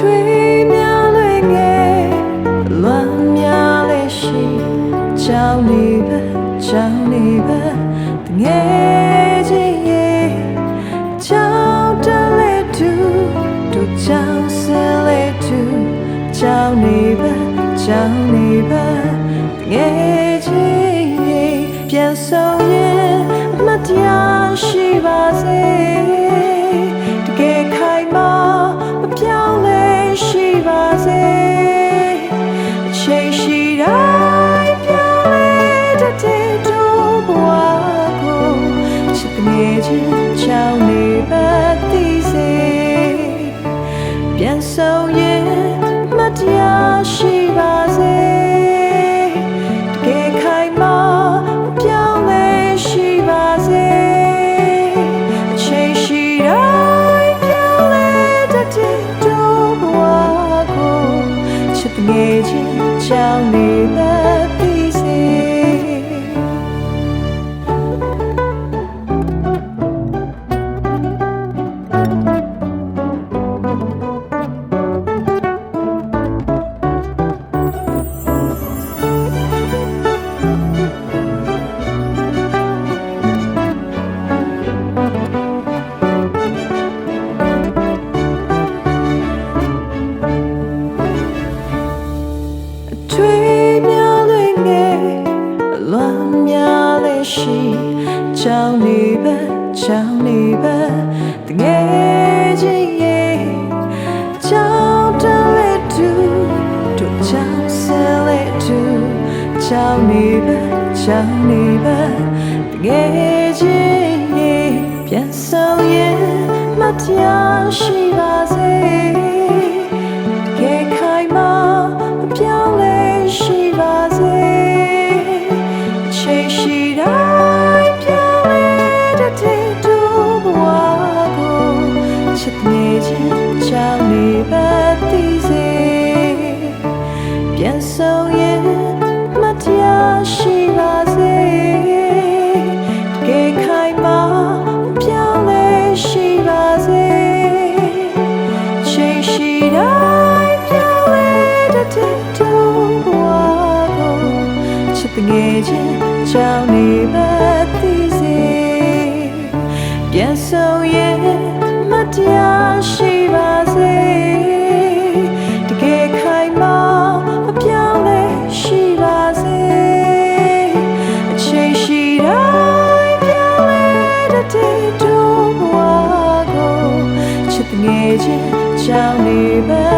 吹苗泪给乱苗泪心，叫你吧，叫你吧，等爱记忆，叫的泪嘟嘟叫死泪嘟，叫你吧，叫你吧，等爱记忆，别走远，慢点去吧，谁。 ချင်းချော အထွေးများလေးငယ်အလွန်များလေးရှိချောင်းနေပါချောင်းနေပါတငယ်ချင်းရဲ့ချောင်းတလဲတူတို့ချောင်းဆဲလဲတူချောင်းနေပါချောင်းနေပါတငယ်ချင်းရဲ့ပြန်ဆောင်ရဲ့မတရားရှိ ချောင်းနေပါသည်စေပြန်ဆောင်ရင်မတရားရှိပါစေကဲခိုင်မာမပြောင်းလဲရှိပါစေချိန်ရှိတိုင်းပြောင်းလဲတတ်တဲ့သူဘဝကိုချစ်ငယ်ချင်းချောင်းနေပါသည် ဘဝ